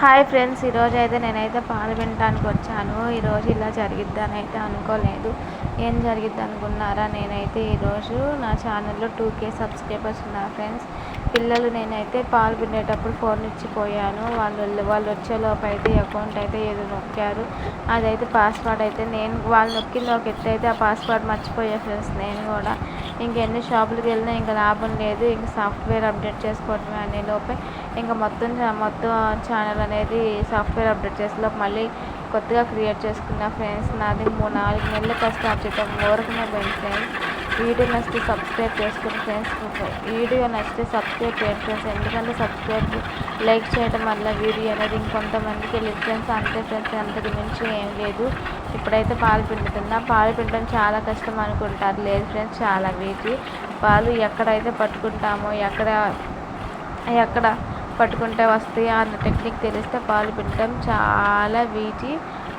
Hi friends ఈరోజు అయితే నేనైతే పాలు వినటానికి వచ్చాను. ఈరోజు ఇలా జరిగిద్ది అని అయితే అనుకోలేదు. ఏం జరిగిద్ది అనుకున్నారా నేనైతే ఈరోజు నా ఛానల్లో టూ కే సబ్స్క్రైబర్స్ ఉన్నారు ఫ్రెండ్స్. పిల్లలు నేనైతే పాలు పిండేటప్పుడు ఫోన్ ఇచ్చిపోయాను. వాళ్ళు వాళ్ళు వచ్చేలోపు అయితే అకౌంట్ అయితే ఏదో నొక్కారు. అదైతే పాస్వర్డ్ అయితే నేను వాళ్ళు నొక్కింది ఒక ఎత్తు అయితే ఆ పాస్వర్డ్ మర్చిపోయా ఫ్రెండ్స్ నేను కూడా. ఇంకెన్ని షాపులకు వెళ్ళినా ఇంకా లాభం లేదు. ఇంక సాఫ్ట్వేర్ అప్డేట్ చేసుకోవటమే అనే లోపే ఇంకా మొత్తం మొత్తం ఛానల్ అనేది సాఫ్ట్వేర్ అప్డేట్ చేసేలోపు మళ్ళీ కొత్తగా క్రియేట్ చేసుకున్న ఫ్రెండ్స్ నాది మూడు నాలుగు నెలలు కష్టం చేద్దాం. ఊరకనే పోయింది ఫ్రెండ్స్. వీడియో నచ్చితే సబ్స్క్రైబ్ చేసుకుని ఫ్రెండ్స్ వీడియో నచ్చితే సబ్స్క్రైబ్ చేయండి ఫ్రెండ్స్. ఎందుకంటే సబ్స్క్రైబ్ లైక్ చేయడం వల్ల వీడియో అనేది ఇంకొంతమందికి వెళ్ళి ఫ్రెండ్స్ అంతే ఫ్రెండ్స్ అంతకు మించి ఏం లేదు. ఇప్పుడైతే పాలు పిండుతున్నా. పాలు పిండడం చాలా కష్టం అనుకుంటారు. లేదు ఫ్రెండ్స్ చాలా వీటి పాలు ఎక్కడైతే పట్టుకుంటామో ఎక్కడ ఎక్కడ పట్టుకుంటే వస్తాయి అన్న టెక్నిక్ తెలిస్తే పాలు పిండడం చాలా వీటి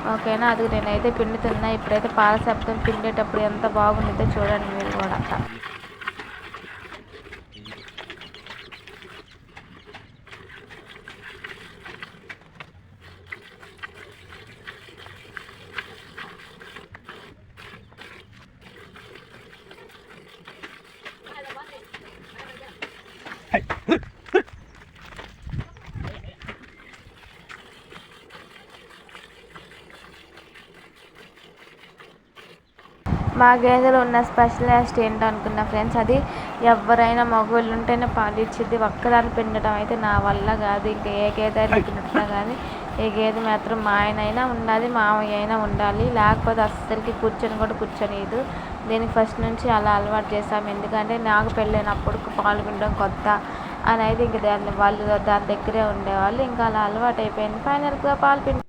ఓకేనా? అది నేనైతే పిండుతున్నా. ఇప్పుడైతే పాల శబ్దం పిండేటప్పుడు ఎంత బాగుంటుందో చూడండి మీరు కూడా మా గేదెలో ఉన్న స్పెషలిస్ట్ ఏంటనుకున్న ఫ్రెండ్స్ అది ఎవరైనా మగవాళ్ళు ఉంటేనే పాలు ఇచ్చింది ఒక్కదాన్ని పిండటం అయితే నా వల్ల కాదు. ఇంకా ఏ గేదె అయినా పిండుతున్నా కానీ ఏ గేదె మాత్రం మా ఆయన అయినా ఉండాలి మామయ్య అయినా ఉండాలి. లేకపోతే అస్సలకి కూర్చొని కూడా కూర్చొనియదు. దీనికి ఫస్ట్ నుంచి అలా అలవాటు చేసాము ఎందుకంటే నాకు పెళ్ళైనప్పుడు పాలు పిండడం కొత్త అని అయితే ఇంక దాన్ని వాళ్ళు దాని దగ్గరే ఉండేవాళ్ళు. ఇంకా అలా అలవాటు అయిపోయింది. ఫైనల్గా పాలు పిండి